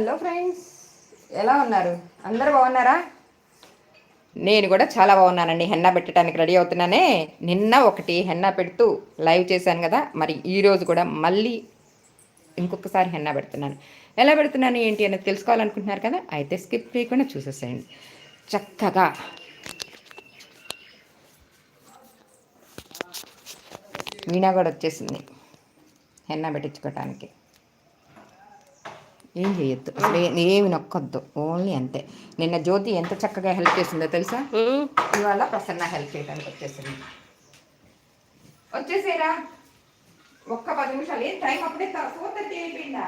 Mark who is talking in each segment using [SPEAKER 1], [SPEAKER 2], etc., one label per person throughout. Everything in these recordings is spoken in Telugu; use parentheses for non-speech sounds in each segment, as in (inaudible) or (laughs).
[SPEAKER 1] హలో ఫ్రెండ్స్ ఎలా ఉన్నారు? అందరు బాగున్నారా? నేను కూడా చాలా బాగున్నానండి. హెన్నా పెట్టడానికి రెడీ అవుతున్నానే. నిన్న ఒకటి హెన్నా పెడుతూ లైవ్ చేశాను కదా మరి ఈరోజు కూడా మళ్ళీ ఇంకొకసారి హెన్నా పెడుతున్నాను. ఎలా పెడుతున్నాను ఏంటి అనేది తెలుసుకోవాలనుకుంటున్నారు కదా అయితే స్కిప్ చేయకుండా చూసేసేయండి. చక్కగా. వీణా కూడా వచ్చేసింది హెన్నా పెట్టించుకోవటానికి ఏం చేయొద్దు. అసలు ఏమి నొక్కొద్దు ఓన్లీ అంతే. నిన్న జ్యోతి ఎంత చక్కగా హెల్ప్ చేసిందో తెలుసా? ఇవాళ ప్రసన్న హెల్ప్ చేయడానికి వచ్చేసింది. వచ్చేసేరా. ఒక్క పది నిమిషాలు. ఏం టైం అప్పుడే ఫోర్ థర్టీ అయిపోయిందా?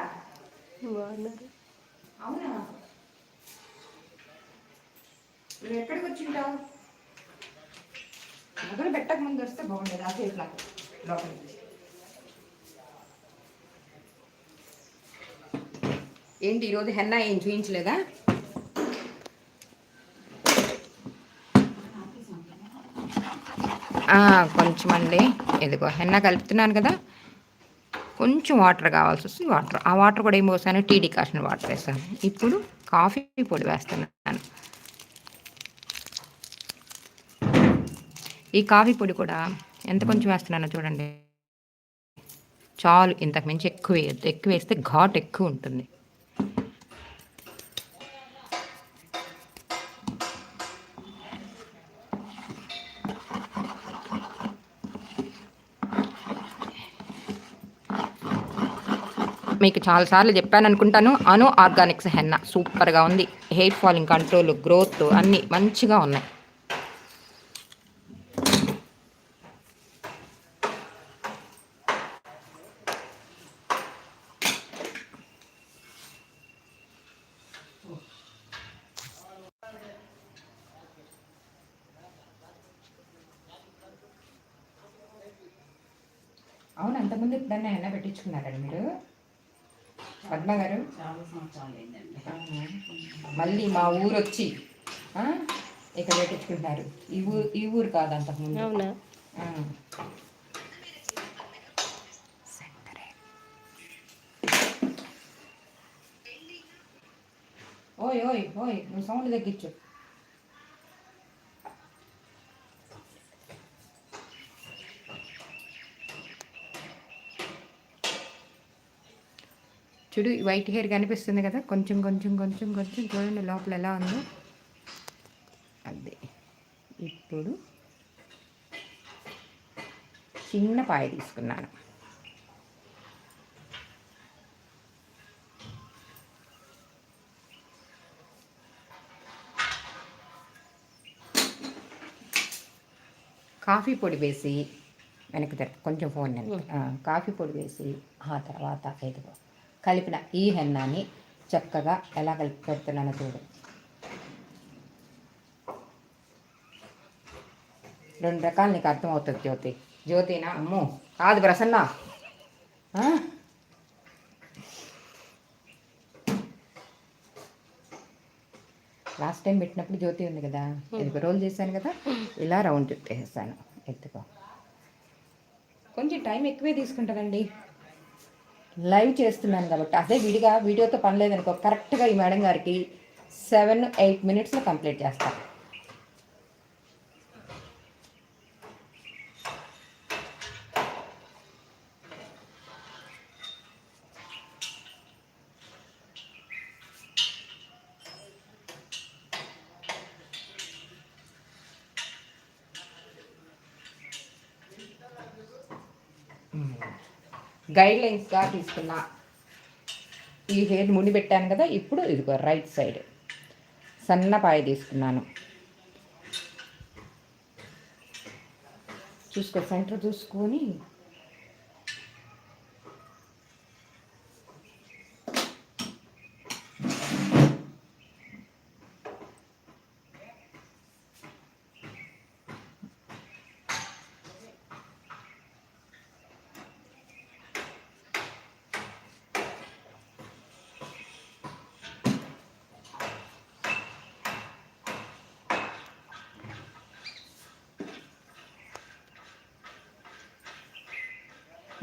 [SPEAKER 1] అవునా? నువ్వు ఎక్కడికి వచ్చింటావు? మొదలు పెట్టక ముందు వస్తే బాగుండేది. ఆ సేపు నాకు లోపల ఏంటి ఈరోజు హెన్నా ఏం చూపించలేదా కొంచెం అండి ఇదిగో హెన్నా కలుపుతున్నాను కదా. కొంచెం వాటర్ కావాల్సి వస్తుంది వాటర్. ఆ వాటర్ కూడా ఏం పోసాను? టీ డికాషన్ వాటర్ వేసాను ఇప్పుడు కాఫీ పొడి వేస్తున్నాను. ఈ కాఫీ పొడి కూడా ఎంత కొంచెం వేస్తున్నానో చూడండి. చాలు ఇంతకు మించి ఎక్కువ ఎక్కువ వేస్తే ఘాట్ ఎక్కువ ఉంటుంది. మీకు చాలాసార్లు చెప్పాను అనుకుంటాను. అను ఆర్గానిక్స్ హెన్న సూపర్గా ఉంది. హెయిర్ ఫాలింగ్ కంట్రోల్ గ్రోత్ అన్నీ మంచిగా ఉన్నాయి. అవును అంతకుముందు ఎప్పుడన్నా ఎన్న పెట్టించుకున్నారండి మీరు? పద్మ గారు?
[SPEAKER 2] చాలా సంవత్సరాలు అయిందండి.
[SPEAKER 1] అవునా? మళ్ళీ మా ఊరు వచ్చి ఆ, ఇక్కడ పెట్టించుకుంటున్నారు. ఈ ఊరు ఈ ఊరు కాదు అంతకుముందు.
[SPEAKER 2] అవునా.
[SPEAKER 1] ఓయ్ ఓయ్ ఓయ్ నువ్వు సౌండ్ తగ్గించు. చూడు వైట్ హెయిర్ కనిపిస్తుంది కదా కొంచెం కొంచెం కొంచెం కొంచెం చూడండి లోపల ఎలా ఉందో. అదే. ఇప్పుడు చిన్న పాయ తీసుకున్నాను. కాఫీ పొడి వేసి వెనక్కి కొంచెం ఫోన్ కాఫీ పొడి వేసి ఆ తర్వాత ఇదిగో. కలిపిన ఈ హెన్నాని చక్కగా ఎలా కలిపి పెడుతున్నానో చూడు. రెండు రకాలు నీకు అర్థమవుతుంది జ్యోతి. జ్యోతినా? అమ్మో కాదు ప్రసన్న. ఆ? లాస్ట్ టైం పెట్టినప్పుడు జ్యోతి ఉంది కదా ఇది రోల్ చేశాను కదా ఇలా రౌండ్ చుట్టేసాను ఎత్తుకో. కొంచెం టైం ఎక్కువే తీసుకుంటుందండి. లైవ్ చేస్తున్నాను కాబట్టి అదే విడిగా వీడియోతో పని లేదనుకో కరెక్ట్గా ఈ మేడం గారికి సెవెన్ ఎయిట్ మినిట్స్లో కంప్లీట్ చేస్తాను గైడ్ లైన్స్గా తీసుకున్న. ఈ హెయిర్ ముడి పెట్టాను కదా ఇప్పుడు ఇదిగో రైట్ సైడ్ సన్నపాయ తీసుకున్నాను. చూసుకో సెంటర్ చూసుకొని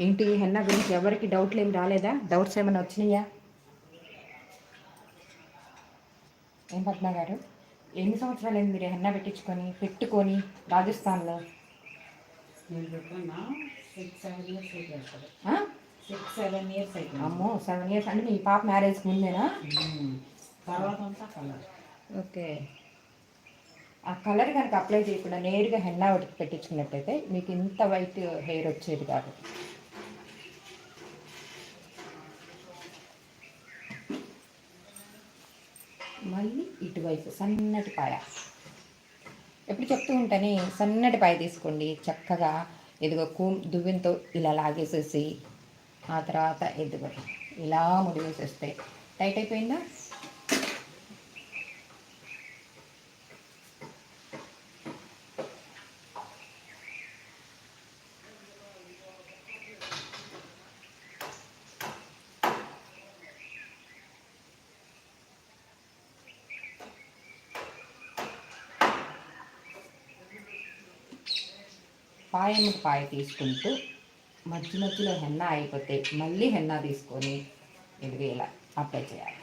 [SPEAKER 1] ఏంటి హెన్నా గురించి ఎవరికి డౌట్లు ఏం రాలేదా? డౌట్స్ ఏమైనా వచ్చినాయా? ఏం పద్మ గారు? ఎన్ని సంవత్సరాలు అయింది మీరు హెన్నా పెట్టించుకొని పెట్టుకొని రాజస్థాన్లో?
[SPEAKER 2] సిక్స్ సెవెన్ ఇయర్స్ అయిపోయింది
[SPEAKER 1] అమ్మో సెవెన్ ఇయర్స్ అంటే మీ పాప మ్యారేజ్కి ముందేనా.
[SPEAKER 2] తర్వాత కలర్
[SPEAKER 1] ఓకే. ఆ కలర్ కనుక అప్లై చేయకుండా నేరుగా హెన్నా ఒకటి పెట్టించుకున్నట్టయితే మీకు ఇంత వైట్ హెయిర్ వచ్చేది కాదు మళ్ళీ ఇటువైపు సన్నటి పాయ. ఎప్పుడు చెప్తూ ఉంటానే సన్నటి పాయ తీసుకోండి చక్కగా ఇదిగో కూ దువ్వెంతో ఇలా లాగేసేసి ఆ తర్వాత ఎదుగు ఇలా ముడివేసేస్తే టైట్ అయిపోయిందా? పాయమ్మకి పాయ తీసుకుంటూ మధ్య మధ్యలో హెన్నా అయిపోతే మళ్ళీ హెన్నా తీసుకొని ఇది ఇలా అప్లై చేయాలి.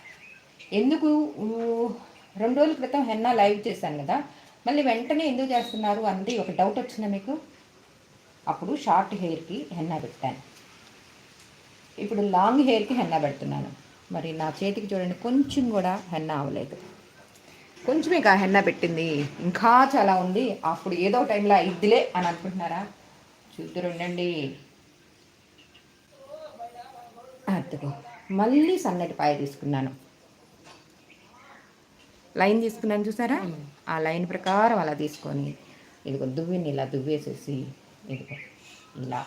[SPEAKER 1] ఎందుకు? రెండు రోజుల క్రితం హెన్నా లైవ్ చేశాను కదా మళ్ళీ వెంటనే ఎందుకు చేస్తున్నారు అన్నది ఒక డౌట్ వచ్చిందా మీకు? అప్పుడు షార్ట్ హెయిర్కి హెన్నా పెట్టాను. ఇప్పుడు లాంగ్ హెయిర్కి హెన్నా పెడుతున్నాను. మరి నా చేతికి చూడండి కొంచెం కూడా హెన్నా అవ్వలేదు. కొంచెం ఇక హెన్నా పెట్టింది. ఇంకా చాలా ఉంది. అప్పుడు ఏదో టైంలో ఇద్దిలే అని అనుకుంటున్నారా? చూద్దరు ఉండండి అదిగో మళ్ళీ సన్నటి పాయ తీసుకున్నాను. లైన్ తీసుకున్నాను చూసారా? ఆ లైన్ ప్రకారం అలా తీసుకొని ఇదిగో దువ్విని ఇలా దువ్వేసేసి ఇదిగో ఇలా.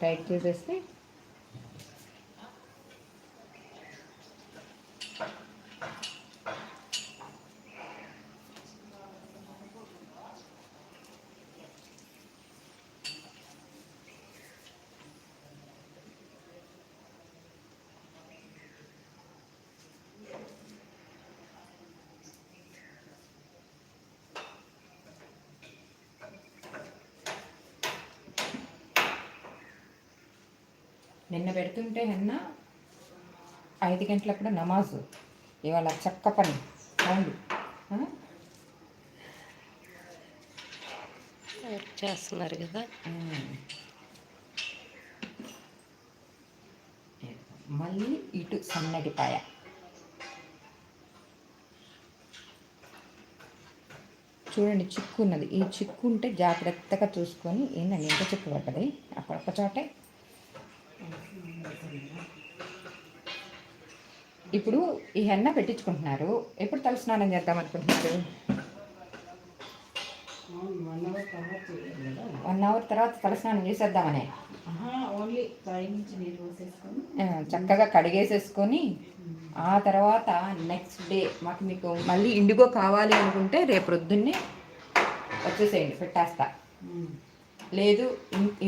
[SPEAKER 1] టైట్ చేసేస్తే నిన్న పెడుతుంటే హెన్న ఐదు గంటలప్పుడు నమాజు. ఇవాళ చక్క పని. రండి ఆ?
[SPEAKER 3] చేస్తున్నారు కదా.
[SPEAKER 1] మళ్ళీ ఇటు సన్నటి పాయ. చూడండి చిక్కు ఉన్నది. ఈ చిక్కు ఉంటే జాగ్రత్తగా చూసుకొని ఏందండి ఎంత చిక్కు పడ్డది. అక్కడ ఒక చోటే ఇప్పుడు ఈ హెన్న పెట్టించుకుంటున్నారు. ఎప్పుడు తలస్నానం చేద్దాం అనుకుంటున్నారు?
[SPEAKER 2] వన్ అవర్
[SPEAKER 1] తర్వాత తలస్నానం చేసేద్దామనే.
[SPEAKER 2] ఓన్లీ
[SPEAKER 1] చక్కగా కడిగేసేసుకొని ఆ తర్వాత నెక్స్ట్ డే మాకు మీకు మళ్ళీ ఇండిగో కావాలి అనుకుంటే రేపు ప్రొద్దున్నే వచ్చేసేయండి పెట్టేస్తా. లేదు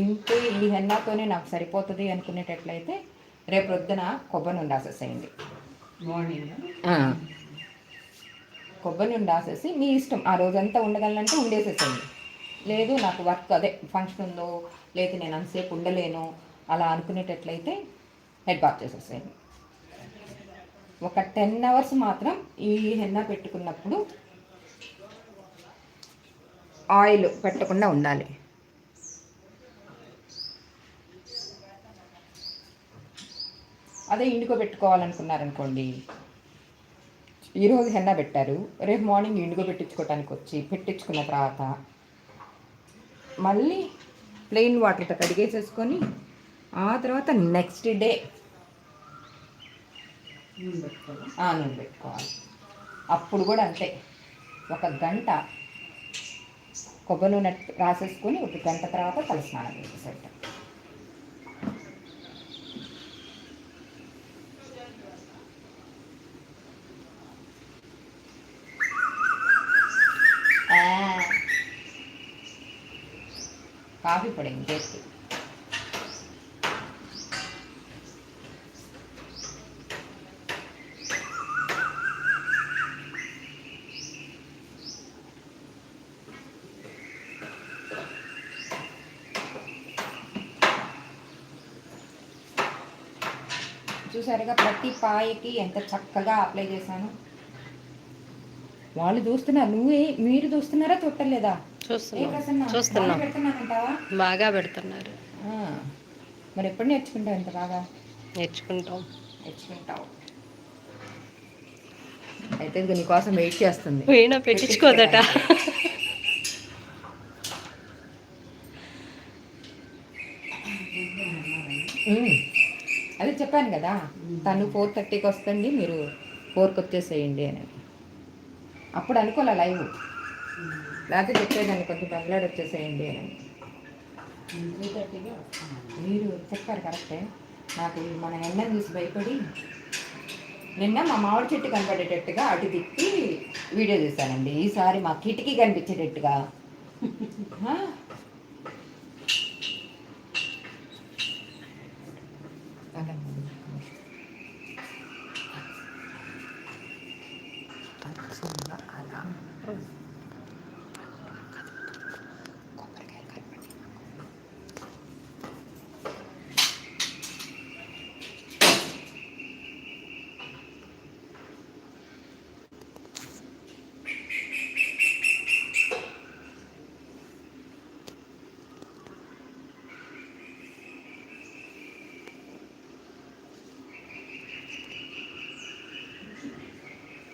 [SPEAKER 1] ఇంతే ఈ హెన్నాతోనే నాకు సరిపోతుంది అనుకునేటట్లయితే రేపు ప్రొద్దున కొబ్బరి నుండి రాసేసేయండి
[SPEAKER 2] మార్నింగ్
[SPEAKER 1] కొబ్బరి నుండి రాసేసి మీ ఇష్టం ఆ రోజంతా ఉండగలనంటే ఉండేసేసేయండి. లేదు నాకు వర్క్ అదే ఫంక్షన్ ఉందో లేదు నేను అంతసేపు ఉండలేను అలా అనుకునేటట్లయితే హెడ్ బాత్ చేసేసేయండి. ఒక టెన్ అవర్స్ మాత్రం ఈ హెన్న పెట్టుకున్నప్పుడు ఆయిల్ పెట్టకుండా ఉండాలి. అదే ఇండిగో పెట్టుకోవాలనుకున్నారనుకోండి. ఈరోజు హెన్న పెట్టారు. రేపు మార్నింగ్ ఇండిగో పెట్టించుకోవటానికి వచ్చి పెట్టించుకున్న తర్వాత మళ్ళీ ప్లెయిన్ వాటర్తో కడిగేసేసుకొని ఆ తర్వాత నెక్స్ట్ డే
[SPEAKER 2] నూనె పెట్టుకోవాలి?
[SPEAKER 1] ఆ నూనె పెట్టుకోవాలి. అప్పుడు కూడా అంతే. ఒక గంట కొబ్బరి నూనె రాసేసుకొని ఒక గంట తర్వాత తలస్నానం చేసేసేట కాఫీ పొడి ఇంకేసి చూసారుగా ప్రతి పాయకి ఎంత చక్కగా అప్లై చేశాను. వాళ్ళు చూస్తున్నారు నువ్వే మీరు చూస్తున్నారా చూడలేదా
[SPEAKER 3] చూస్తున్నాం. చూస్తున్నాం.
[SPEAKER 1] బాగా
[SPEAKER 3] పెడుతున్నారు.
[SPEAKER 1] మరి ఎప్పుడు నేర్చుకుంటావు ఇంత బాగా?
[SPEAKER 3] నేర్చుకుంటాం.
[SPEAKER 1] నేర్చుకుంటావు. అయితే ఇది నీకోసం వెయిట్ చేస్తుంది.
[SPEAKER 3] వీణ పెట్టించుకోదట.
[SPEAKER 1] అదే చెప్పాను కదా తను ఫోర్ థర్టీకి వస్తుంది మీరు ఫోర్కి వచ్చేసేయండి అని. అప్పుడు అనుకోలే లైవ్? లేకపోతే చెప్పేదాన్ని కొంచెం బంగ్లాడ్ వచ్చేసేయండి అని. మీరు చెప్పారు కరెక్టే. నాకు మన ఎండను చూసి భయపడి నిన్న మా మామిడి చెట్టు కనపడేటట్టుగా అటు తిప్పి వీడియో చూశానండి. ఈసారి మా కిటికీ కనిపించేటట్టుగా (laughs) ఆ? అలా కొబ్బరికాయ కనపడి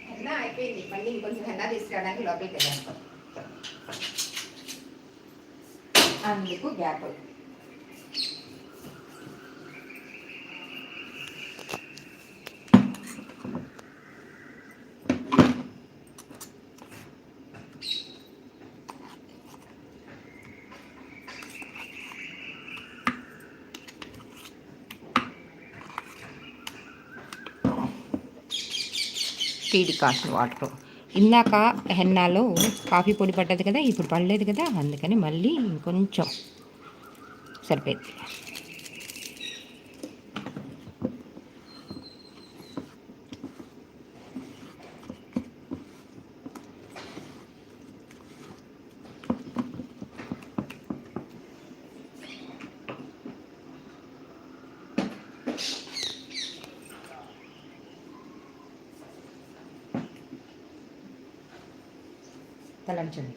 [SPEAKER 1] హెన్నా అయిపోయింది. మళ్ళీ ఇంకొంచెం హెన్నా తీసుకురావడానికి లోపలికి వెళ్ళాను. అందుకు గ్యాప్ అవుతుంది టీ డికాషన్ వాటర్. ఇందాక హెన్నాలో కాఫీ పొడి పడ్డది కదా ఇప్పుడు పడలేదు కదా అందుకని మళ్ళీ ఇంకొంచెం సరిపోయింది. తలంచండి.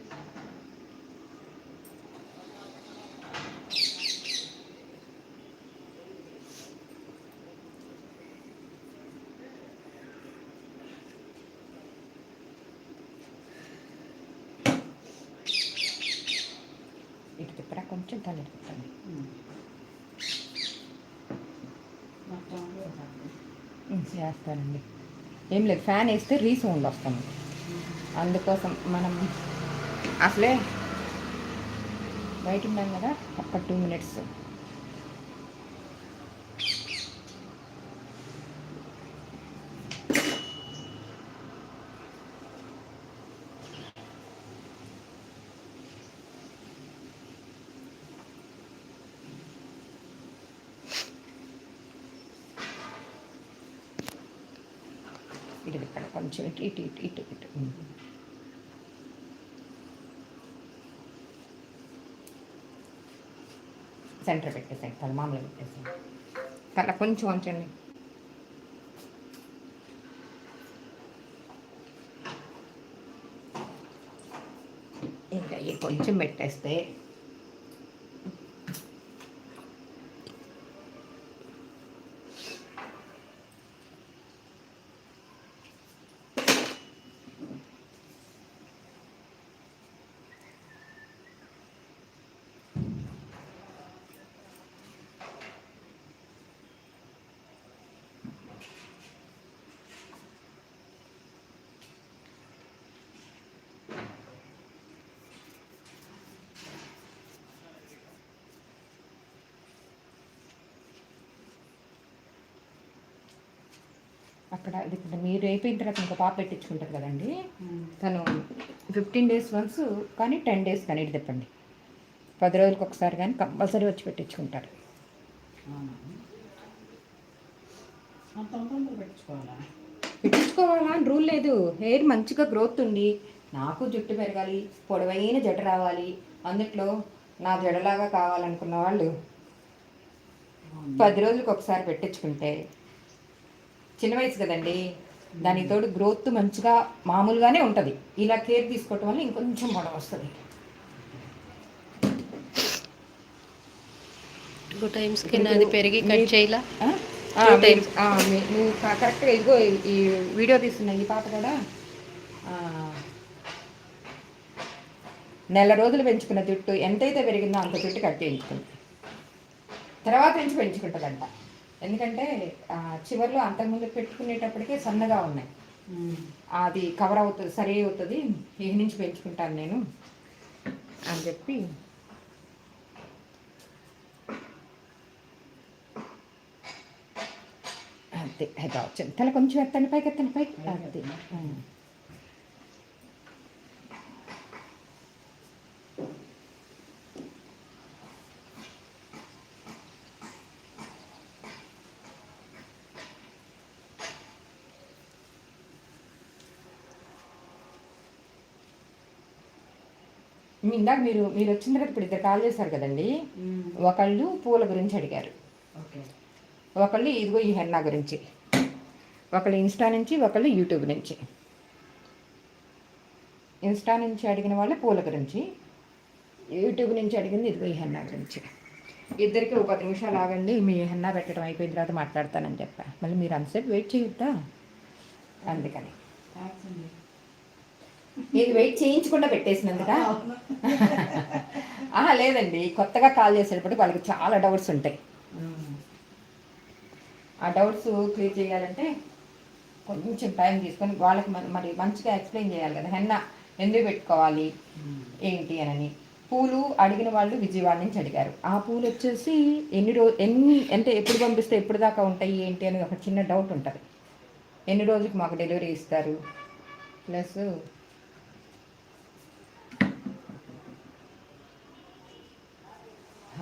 [SPEAKER 1] ఇటు తిప్పరా? కొంచెం తల తిప్పండి. చేస్తానండి. ఏం లేదు ఫ్యాన్ వేస్తే రీసౌండ్ వస్తుంది. అందుకోసం మనం అసలే బయట ఉన్నాం కదా ఒక్క టూ మినిట్స్ ఇటు ఇక్కడ కొంచెం ఇటు ఇటు ఇటు ఇటు ఇటు. సెంటర్ పెట్టేసాయి తల మామూలు పెట్టేసాయి. తల కొంచెం ఉంచండి. ఇంకా ఈ కొంచెం పెట్టేస్తే అక్కడ ఇప్పుడు మీరు అయిపోయిన తర్వాత ఇంకో పాప పెట్టించుకుంటారు కదండి. తను ఫిఫ్టీన్ డేస్ వన్స్ కానీ టెన్ డేస్ కానీ ఇటు తిప్పండి. పది రోజులకు ఒకసారి కానీ కంపల్సరీ వచ్చి పెట్టించుకుంటారు.
[SPEAKER 2] పెట్టించుకోవాలా?
[SPEAKER 1] అని రూల్ లేదు. హెయిర్ మంచిగా గ్రోత్ ఉండి నాకు జుట్టు పెరగాలి పొడవైన జడ రావాలి. అందుట్లో నా జడలాగా కావాలనుకున్న వాళ్ళు. పది రోజులకు ఒకసారి పెట్టించుకుంటే చిన్న వయసు కదండి. దానికి తోడు గ్రోత్ మంచిగా మామూలుగానే ఉంటుంది. ఇలా కేర్ తీసుకోవటం వల్ల ఇంకొంచెం పొడవు వస్తుంది.
[SPEAKER 3] టూ టైమ్స్ కింద అది పెరిగి కట్ చేయలా?
[SPEAKER 1] నువ్వు కరెక్ట్గా ఇదిగో ఈ- వీడియో తీస్తున్న ఈ పాప కూడా. నెల రోజులు పెంచుకున్న జుట్టు ఎంతైతే పెరిగిందో అంత జుట్టు కట్ చేయించుకుంది. తర్వాత నుంచి పెంచుకుంటుందంట. ఎందుకంటే చివర్లో అంతకుముందు పెట్టుకునేటప్పటికే సన్నగా ఉన్నాయి. అది కవర్ అవుతుంది సరి అవుతుంది. ఇక నుంచి పెంచుకుంటాను నేను అని చెప్పి. అంతే. అది వచ్చింది తల కొంచెం ఎత్తండి పైకి ఎత్తండి పైకి. అంతే. ఇందాక మీరు మీరు వచ్చిన తర్వాత ఇప్పుడు ఇద్దరు కాల్ చేశారు కదండి. ఒకళ్ళు పూల గురించి అడిగారు.
[SPEAKER 2] ఓకే.
[SPEAKER 1] ఒకళ్ళు ఇదిగో ఈ హెన్నా గురించి. ఒకళ్ళు ఇన్స్టా నుంచి ఒకళ్ళు యూట్యూబ్ నుంచి. ఇన్స్టా నుంచి అడిగిన వాళ్ళు పూల గురించి యూట్యూబ్ నుంచి అడిగింది ఇదిగో ఈ హెన్నా గురించి. ఇద్దరికి ఒక పది నిమిషాలు ఆగండి మీ హెన్నా పెట్టడం అయిపోయిన తర్వాత మాట్లాడతానని చెప్పా. మళ్ళీ మీరు అంతసేపు వెయిట్ చేయొద్దా? అందుకని. ఇది వెయిట్ చేయించకుండా పెట్టేసినందుక? ఆహా లేదండి. కొత్తగా కాల్ చేసేటప్పుడు వాళ్ళకి చాలా డౌట్స్ ఉంటాయి. ఆ డౌట్స్ క్లియర్ చేయాలంటే కొంచెం టైం తీసుకొని వాళ్ళకి మరి మంచిగా ఎక్స్ప్లెయిన్ చేయాలి కదా. హెన్న ఎందుకు పెట్టుకోవాలి? ఏంటి అని పూలు అడిగిన వాళ్ళు విజయవాడ నుంచి అడిగారు. ఆ పూలు వచ్చేసి ఎన్ని రోజు ఎన్ని అంటే ఎప్పుడు పంపిస్తే ఎప్పుడు దాకా ఉంటాయి ఏంటి అని ఒక చిన్న డౌట్ ఉంటుంది. ఎన్ని రోజులకు మాకు డెలివరీ ఇస్తారు? ప్లస్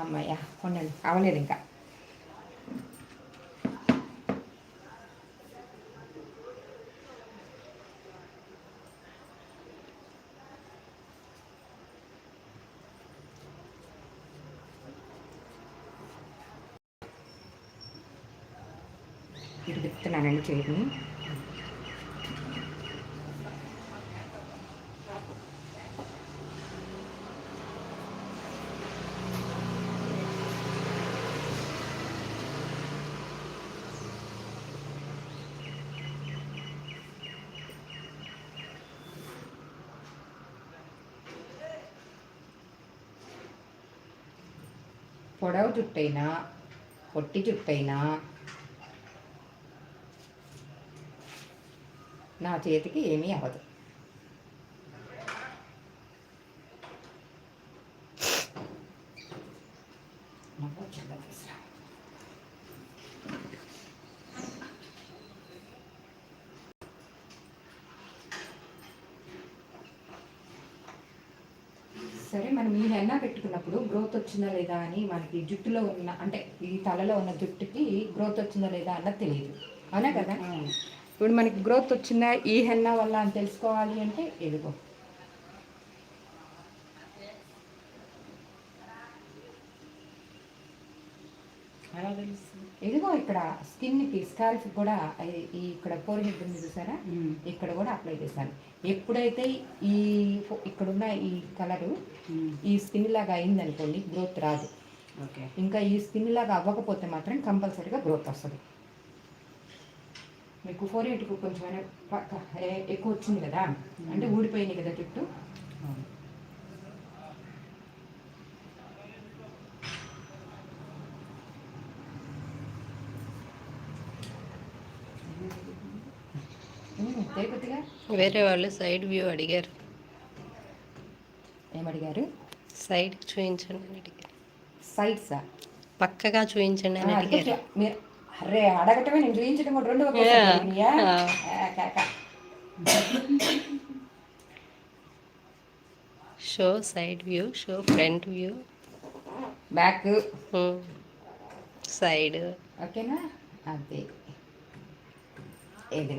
[SPEAKER 1] అమ్మయ్య ఉండండి అవలేదు ఇంకా ఇటు తిప్పుతున్నానండి చేతిని పొడవు జుట్టైనా పొట్టి జుట్టైనా నా చేతికి ఏమీ అవ్వదు నాకు చిన్న తీసురా. సరే మనం ఈ హెన్నా పెట్టుకున్నప్పుడు గ్రోత్ వచ్చిందా లేదా అని మనకి జుట్టులో ఉన్న అంటే ఈ తలలో ఉన్న జుట్టుకి గ్రోత్ వచ్చిందా లేదా అన్నది తెలియదు అవునా కదా. ఇప్పుడు మనకి గ్రోత్ వచ్చిందా ఈ హెన్నా వల్ల అని తెలుసుకోవాలి అంటే ఎదుగో
[SPEAKER 2] ఎలా తెలుస్తుంది
[SPEAKER 1] ఇదిగో ఇక్కడ స్కిన్కి స్కాల్ఫ్ కూడా ఈ- ఇక్కడ ఫోర్ హెడ్ ఉంది చూసారా. ఇక్కడ కూడా అప్లై చేశాను. ఎప్పుడైతే ఈ ఫో- ఇక్కడున్న ఈ కలరు. ఈ స్కిన్ లాగా అయిందనుకోండి గ్రోత్ రాదు.
[SPEAKER 2] ఓకే.
[SPEAKER 1] ఇంకా ఈ స్కిన్ లాగా అవ్వకపోతే మాత్రం కంపల్సరీగా గ్రోత్ వస్తుంది. మీకు ఫోర్ ఎయిట్కు కొంచెం ఎక్కువ వచ్చింది కదా? అంటే ఊడిపోయింది కదా జుట్టు
[SPEAKER 3] వేరే వాళ్ళు సైడ్ వ్యూ అడిగారు.
[SPEAKER 1] ఏమడిగారు?
[SPEAKER 3] సైడ్ చూపించండి అని అడిగారు.
[SPEAKER 1] సైడ్సా?
[SPEAKER 3] పక్కగా చూపించండి అని అడిగారు.
[SPEAKER 1] మీరు అరే అడగటమే నేను చూపించడం కూడా రెండు.
[SPEAKER 3] Show side view show front view.
[SPEAKER 1] Back.
[SPEAKER 3] Side.
[SPEAKER 1] ఓకేనా? అదే.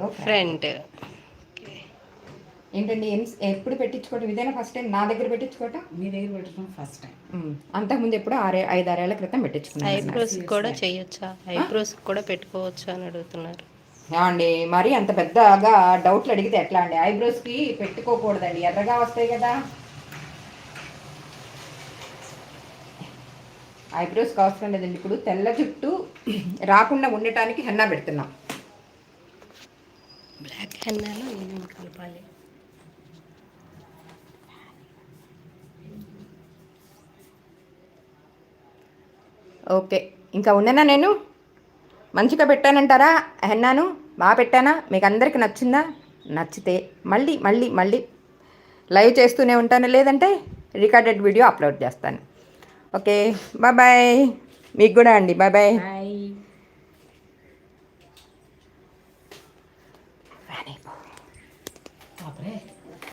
[SPEAKER 1] ఫ్రంట్. ఏంటండి ఎన్ని- ఎప్పుడు పెట్టించుకోవటం? ఇదేనా ఫస్ట్ టైం నా దగ్గర పెట్టించుకోవటం?
[SPEAKER 2] మీ దగ్గర పెట్టడం ఫస్ట్ టైం
[SPEAKER 1] అంతకుముందు ఎప్పుడు ఆరే ఐదారేళ్ళ క్రితం పెట్టించుకున్నాను
[SPEAKER 3] ఐబ్రోస్ కూడా చేయొచ్చా? ఐబ్రోస్ కూడా పెట్టుకోవచ్చా అని అడుగుతున్నారు.
[SPEAKER 1] ఏమండి మరి అంత పెద్దగా డౌట్లు అడిగితే ఎట్లా అండి? ఐబ్రోస్కి పెట్టుకోకూడదండి. ఎర్రగా వస్తాయి కదా. ఐబ్రోస్కి అవసరం లేదండి. ఇప్పుడు తెల్ల జుట్టు రాకుండా ఉండటానికి హెన్నా పెడుతున్నాం.
[SPEAKER 3] బ్లాక్ హెన్నాలో ఏమేమి కలపాలి?
[SPEAKER 1] ఓకే. ఇంకా ఉండనా నేను? మంచిగా పెట్టానంటారా? హెన్నాను బాగా పెట్టానా? మీకు అందరికి నచ్చిందా? నచ్చితే మళ్ళీ మళ్ళీ మళ్ళీ లైవ్ చేస్తూనే ఉంటాను. లేదంటే రికార్డెడ్ వీడియో అప్లోడ్ చేస్తాను. ఓకే. బాయ్ మీకు కూడా అండి. బాయ్. బాయ్.